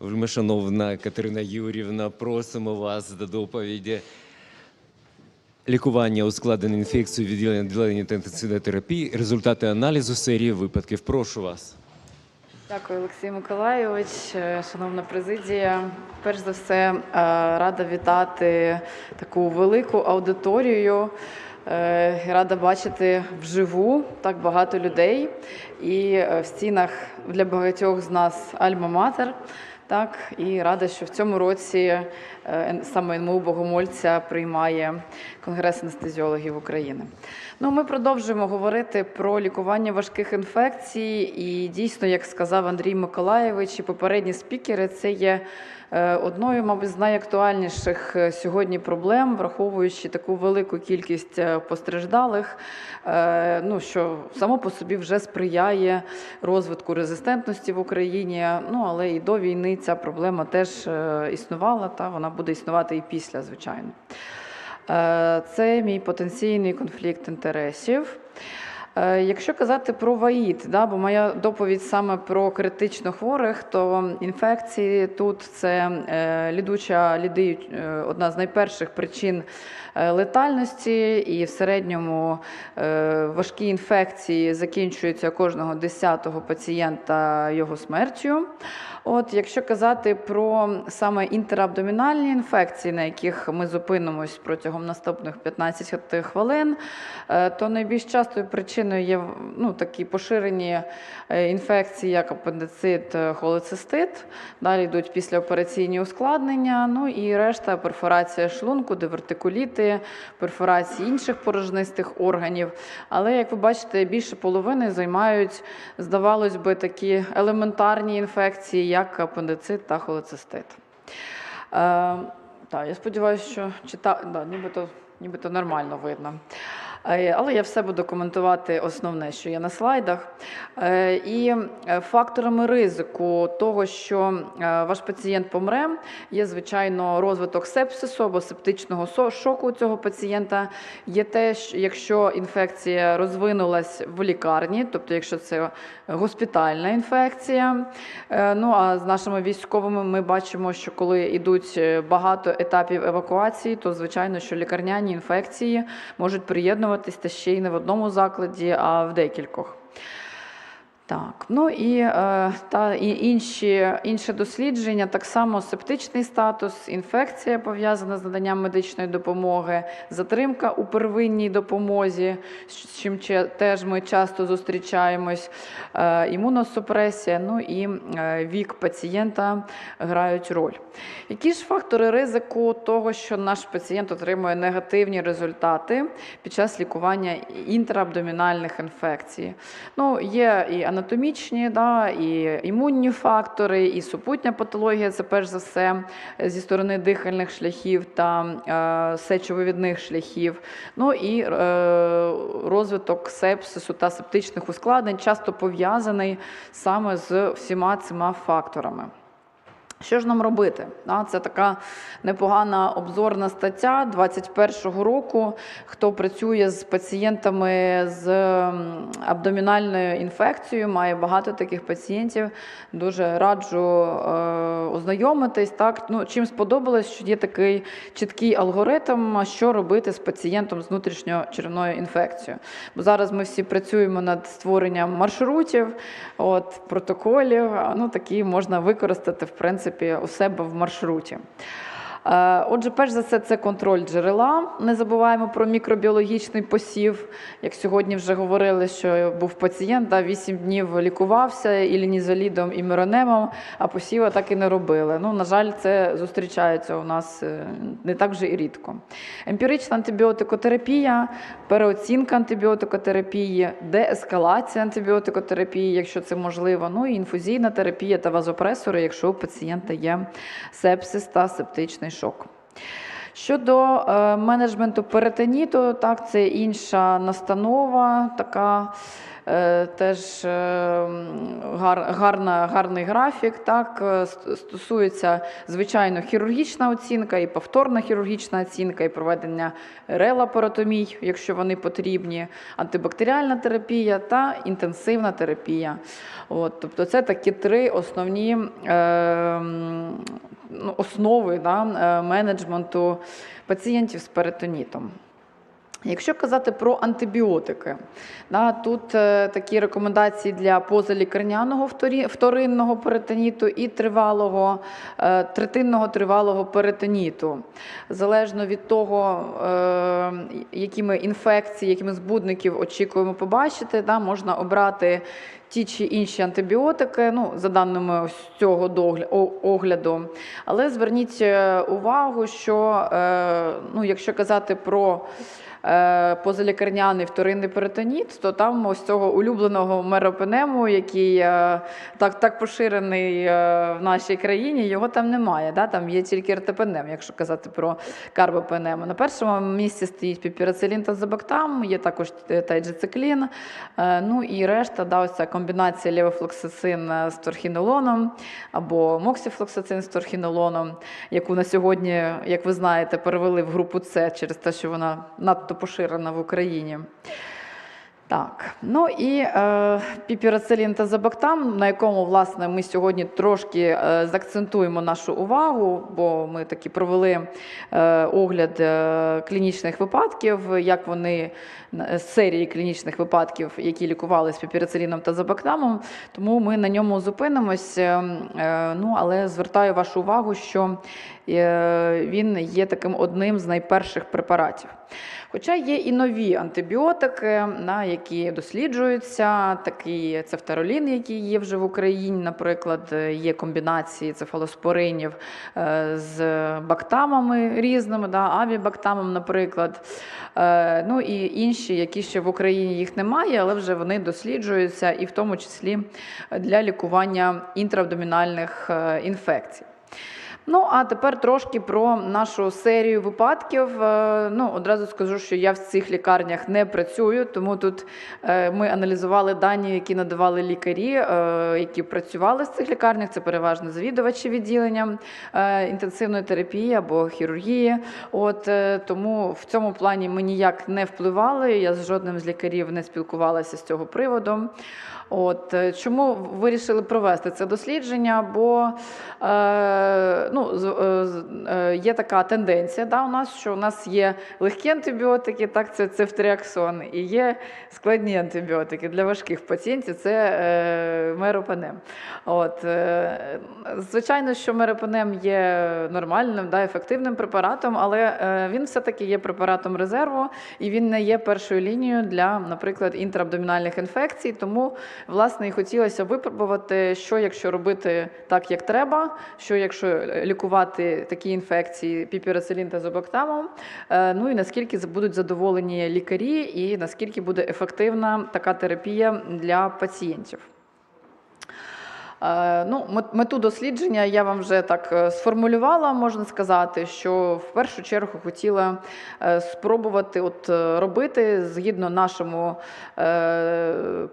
Вельмишановна Катерина Юрівна, просимо вас до доповіді. Лікування ускладненої інфекцією відділення відділення та інтенсивної терапії. Результати аналізу серії випадків. Прошу вас. Дякую, Олексій Миколайович, Е, шановна президія. Перш за все, е, рада вітати таку велику аудиторію. Е, Рада бачити вживу так багато людей. І в стінах для багатьох з нас Альма-Матер. Так, і рада, що в цьому році е, саме НМУ Богомольця приймає Конгрес анестезіологів України. Ну, ми продовжуємо говорити про лікування важких інфекцій. І дійсно, як сказав Андрій Миколаєвич і попередні спікери, це є одною, мабуть, з найактуальніших е, сьогодні проблем, враховуючи таку велику кількість е, постраждалих, е, ну що само по собі вже сприяє розвитку резистентності в Україні. Ну але і до війни ця проблема теж е, існувала, та вона буде існувати і після, звичайно. Е, Це мій потенційний конфлікт інтересів. Е, Якщо казати про ВАІД, да, бо моя доповідь саме про критично хворих, то інфекції тут це е, лідуча ліди, е, одна з найперших причин летальності, і в середньому важкі інфекції закінчуються кожного 10-го пацієнта його смертю. От, якщо казати про саме інтерабдомінальні інфекції, на яких ми зупинимось протягом наступних 15 хвилин, е, то найбільш частою причиною є ну, такі поширені е, інфекції, як апендицит, е, холецистит. Далі йдуть післяопераційні ускладнення, ну і решта перфорація шлунку, дивертикуліти, перфорації інших порожнистих органів. Але, як ви бачите, більше половини займають, здавалось би, такі елементарні інфекції, як апендицит та холецистит. Е, так, я сподіваюся, що чита... да, нібито, нібито нормально видно. Е, Але я все буду коментувати основне, що є на слайдах. Е, І е, факторами ризику того, що ваш пацієнт помре, є, звичайно, розвиток сепсису або септичного шоку цього пацієнта. Є те, що якщо інфекція розвинулась в лікарні, тобто якщо це госпітальна інфекція. Ну а з нашими військовими ми бачимо, що коли йдуть багато етапів евакуації, то звичайно, що лікарняні інфекції можуть приєднуватись та ще й не в одному закладі, а в декількох. Так, ну і, е, та, і інші, інші дослідження, так само септичний статус, інфекція пов'язана з наданням медичної допомоги, затримка у первинній допомозі, з чим теж ми часто зустрічаємось, е, імуносупресія, ну і е, вік пацієнта грають роль. Які ж фактори ризику того, що наш пацієнт отримує негативні результати під час лікування інтраабдомінальних інфекцій? Ну, є і анатомічні, да, і імунні фактори, і супутня патологія це перш за все зі сторони дихальних шляхів та е, сечовивідних шляхів. Ну і е, розвиток сепсису та септичних ускладнень часто пов'язаний саме з всіма цими факторами. Що ж нам робити? Це така непогана обзорна стаття 21-го року. Хто працює з пацієнтами з абдомінальною інфекцією, має багато таких пацієнтів. Дуже раджу е, ознайомитись. Так? Ну, чим сподобалось, що є такий чіткий алгоритм, що робити з пацієнтом з внутрішньочеревною інфекцією. Бо зараз ми всі працюємо над створенням маршрутів, от, протоколів. Ну, такі можна використати, в принципі, у себе в маршруті. Е, Отже, перш за все, це контроль джерела. Не забуваємо про мікробіологічний посів. Як сьогодні вже говорили, що був пацієнт, да, 8 днів лікувався і лінізолідом, і миронемом, а посіва так і не робили. Ну, на жаль, це зустрічається у нас е, не так вже і рідко. Емпірична антибіотикотерапія, переоцінка антибіотикотерапії, деескалація антибіотикотерапії, якщо це можливо, ну і інфузійна терапія та вазопресори, якщо у пацієнта є сепсис та септичний шок. Щодо е, менеджменту перитоніту, так, це інша настанова, така теж е, гар, гарна, гарний графік. Так, е, стосується, звичайно, хірургічна оцінка і повторна хірургічна оцінка, і проведення релапаротомій, якщо вони потрібні, антибактеріальна терапія та інтенсивна терапія. От, тобто це такі три основні е, основи да, е, менеджменту пацієнтів з перитонітом. Якщо казати про антибіотики, тут е, такі рекомендації для позалікарняного вторинного перитоніту і тривалого, е, третинного тривалого перитоніту. Залежно від того, е, які ми інфекції, які ми збудників очікуємо побачити, можна обрати ті чи інші антибіотики, ну, за даними ось цього огляду. Але зверніть увагу, що ну, якщо казати про позалікарняний вторинний перитоніт, то там ось цього улюбленого меропенему, який е, так, так поширений е, в нашій країні, його там немає. Да? Там є тільки ертепенем, якщо казати про карбопенему. На першому місці стоїть піпірацилін та забактам, є також тайджициклін, е, ну і решта, да, ось ця комбінація левофлоксацин з торхінолоном або моксіфлоксацин з торхінолоном, яку на сьогодні, як ви знаєте, перевели в групу С через те, що вона надто поширена в Україні. Так, ну і е, піпірацилін та забактам, на якому власне ми сьогодні трошки е, заакцентуємо нашу увагу, бо ми таки провели е, огляд е, клінічних випадків, як вони е, з серії клінічних випадків, які лікувалися піпірациліном та забактамом. Тому ми на ньому зупинимося. Е, ну, але звертаю вашу увагу, що е, він є таким одним з найперших препаратів. Хоча є і нові антибіотики, на які досліджуються, такий цефтаролін, який є вже в Україні, наприклад, є комбінації цефалоспоринів е, з бактамами різними, да, авібактамом, наприклад. Е, Ну і інші, які ще в Україні їх немає, але вже вони досліджуються, і в тому числі для лікування інтраабдомінальних е, інфекцій. Ну, а тепер трошки про нашу серію випадків. Е, Ну, одразу скажу, що я в цих лікарнях не працюю, тому тут е, ми аналізували дані, які надавали лікарі, е, які працювали в цих лікарнях. Це переважно завідувачі відділенням е, інтенсивної терапії або хірургії. От тому в цьому плані ми ніяк не впливали. Я з жодним з лікарів не спілкувалася з цього приводу. От е, чому вирішили провести це дослідження? Бо е, ну, е, е, є така тенденція да, у нас, що у нас є легкі антибіотики, так, це цефтріаксон, і є складні антибіотики для важких пацієнтів, це е, меропенем. От, е, звичайно, що меропенем є нормальним, да, ефективним препаратом, але е, він все-таки є препаратом резерву, і він не є першою лінією для, наприклад, інтраабдомінальних інфекцій. Тому, власне, і хотілося випробувати, що якщо робити так, як треба, що якщо лікувати такі інфекції піпірацилін та зобактамом, е, ну і наскільки будуть задоволені лікарі, і наскільки буде ефективна така терапія для пацієнтів. Е, Ну, мету дослідження я вам вже так е, сформулювала, можна сказати, що в першу чергу хотіла е, спробувати от робити згідно нашому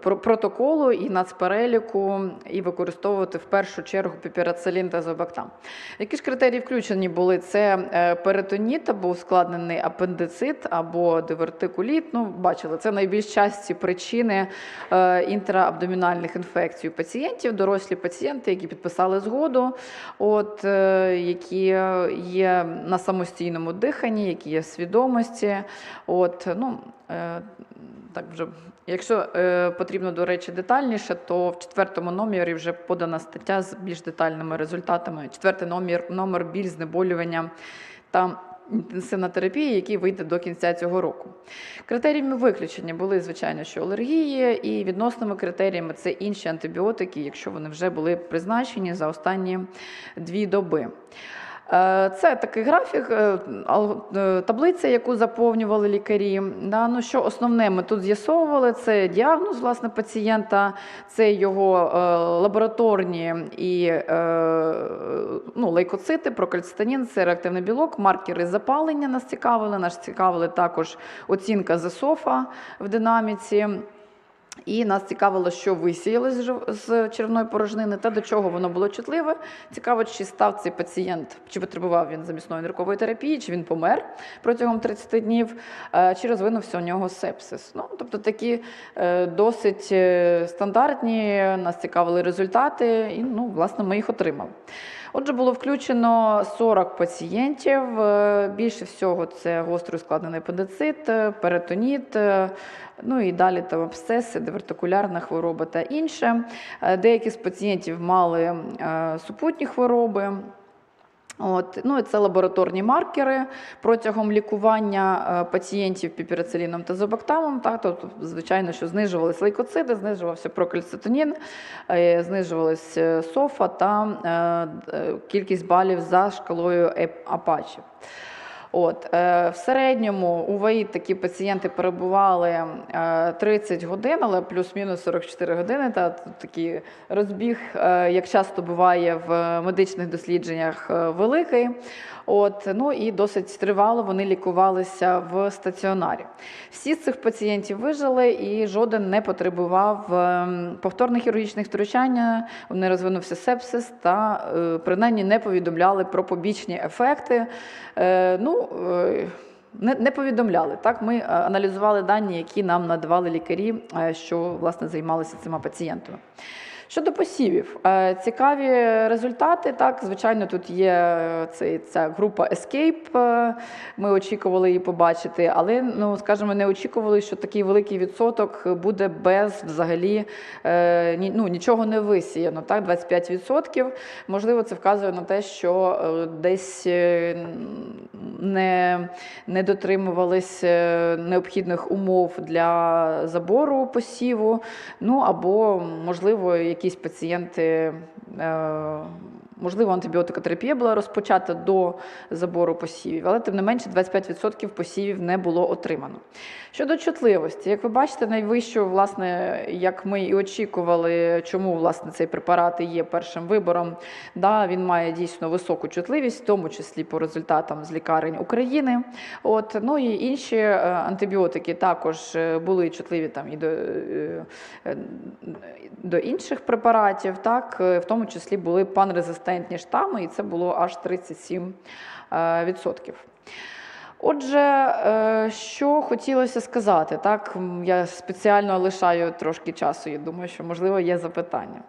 протоколу і нацпереліку, і використовувати в першу чергу піпірацилін та зобактам. Які ж критерії включені були? Це перитоніт або ускладнений апендицит, або дивертикуліт. Ну, бачили, це найбільш часті причини інтраабдомінальних інфекцій у пацієнтів, дорослі пацієнти, які підписали згоду, от, е, які є на самостійному диханні, які є в свідомості. От, ну, е, так вже. Якщо е, потрібно, до речі, детальніше, то в четвертому номері вже подана стаття з більш детальними результатами. Четвертий номер, номер біль, знеболювання та інтенсивна терапія, який вийде до кінця цього року. Критеріями виключення були, звичайно, що алергії, і відносними критеріями це інші антибіотики, якщо вони вже були призначені за останні дві доби. Е, Це такий графік, е, е, таблиця, яку заповнювали лікарі. Ну, що основне ми тут з'ясовували, це діагноз власне, пацієнта, це його лабораторні і ну, лейкоцити, прокальцитонін, це реактивний білок, маркери запалення нас цікавили. Нас цікавили також оцінка ЗСОФа в динаміці. І нас цікавило, що висіялось з червної порожнини та до чого воно було чутливе. Цікаво, чи став цей пацієнт, чи потребував він замісної ниркової терапії, чи він помер протягом 30 днів, е, чи розвинувся у нього сепсис. Ну, тобто такі е, досить е, стандартні, нас цікавили результати, і ну, власне, ми їх отримали. Отже, було включено 40 пацієнтів. Е, Більше всього це гострий ускладнений апендицит, е, перитоніт, е, ну і далі там абсцеси, дивертикулярна хвороба та інше. Деякі з пацієнтів мали супутні хвороби. От, ну, і це лабораторні маркери протягом лікування е, пацієнтів піперацеліном та зобактамом. Так, тобто, звичайно, що знижувалися лейкоциди, знижувався прокальцитонін, е, знижувалась е, софа та кількість балів за шкалою Еп- Апачі. От, е, в середньому у ВАІ такі пацієнти перебували е, 30 годин, але плюс-мінус 44 години. Та тут такий розбіг, е, як часто буває в медичних дослідженнях, е, великий. От, ну і досить тривало вони лікувалися в стаціонарі. Всі з цих пацієнтів вижили, і жоден не потребував повторних хірургічних втручань, не розвинувся сепсис та е, принаймні не повідомляли про побічні ефекти. Е, Ну, не, не повідомляли. Так, ми е, аналізували дані, які нам надавали лікарі, е, що власне займалися цими пацієнтами. Щодо посівів, цікаві результати. Так, звичайно, тут є цей, ця група Escape. Ми очікували її побачити, але ну, скажімо, не очікували, що такий великий відсоток буде без взагалі ну, нічого не висіяно. Так, 25%. Можливо, це вказує на те, що десь не, не дотримувались е, необхідних умов для забору посіву. Ну або, можливо, якісь пацієнти. Можливо, антибіотикотерапія була розпочата до забору посівів, але тим не менше 25% посівів не було отримано. Щодо чутливості, як ви бачите, найвищу, власне, як ми і очікували, чому власне цей препарат і є першим вибором. Да, він має дійсно високу чутливість, в тому числі по результатам з лікарень України. От, ну і інші е, антибіотики також е, були чутливі там і до, е, до інших препаратів, так, в тому числі були панрезистентні штами, і це було аж 37%. е. Отже, е, що хотілося сказати, так я спеціально лишаю трошки часу. Я думаю, що можливо є запитання.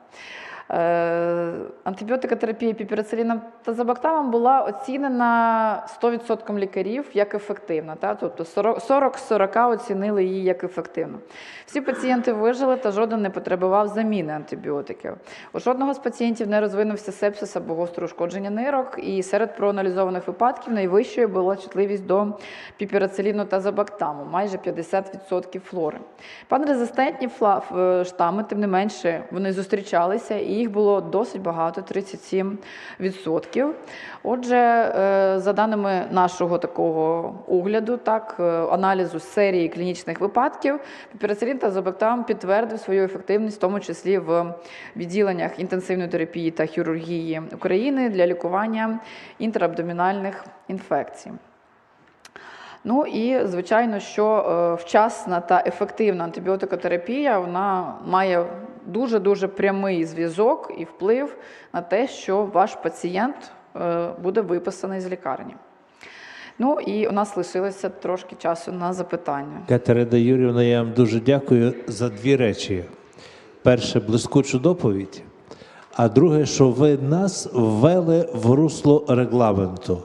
Е, Антибіотикотерапія піпірациліном та забактамом була оцінена 100% лікарів як ефективна. Та? Тобто 40 40 оцінили її як ефективну. Всі пацієнти вижили та жоден не потребував заміни антибіотиків. У жодного з пацієнтів не розвинувся сепсис або гостре ушкодження нирок, і серед проаналізованих випадків найвищою була чутливість до піпірациліну та забактаму, майже 50% флори. Панрезистентні е, штами, тим не менше, вони зустрічалися, і їх було досить багато 37%. Отже, е, за даними нашого такого огляду, так, е, аналізу серії клінічних випадків, піпірацилін та забактам підтвердив свою ефективність, в тому числі в відділеннях інтенсивної терапії та хірургії України для лікування інтерабдомінальних інфекцій. Ну і звичайно, що е, вчасна та ефективна антибіотикотерапія вона має дуже дуже прямий зв'язок і вплив на те, що ваш пацієнт е, буде виписаний з лікарні. Ну і у нас лишилося трошки часу на запитання. Катерина Юрівна, я вам дуже дякую за дві речі. Перше, блискучу доповідь, а друге, що ви нас ввели в русло регламенту.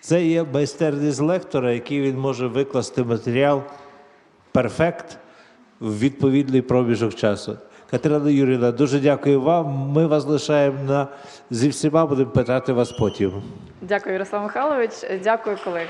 Це є майстерність лектора, який він може викласти матеріал перфект в відповідний проміжок часу. Катерина Юріна, дуже дякую вам. Ми вас лишаємо на зі всіма, будемо питати вас потім. Дякую, Ярослав Михайлович. Дякую, колеги.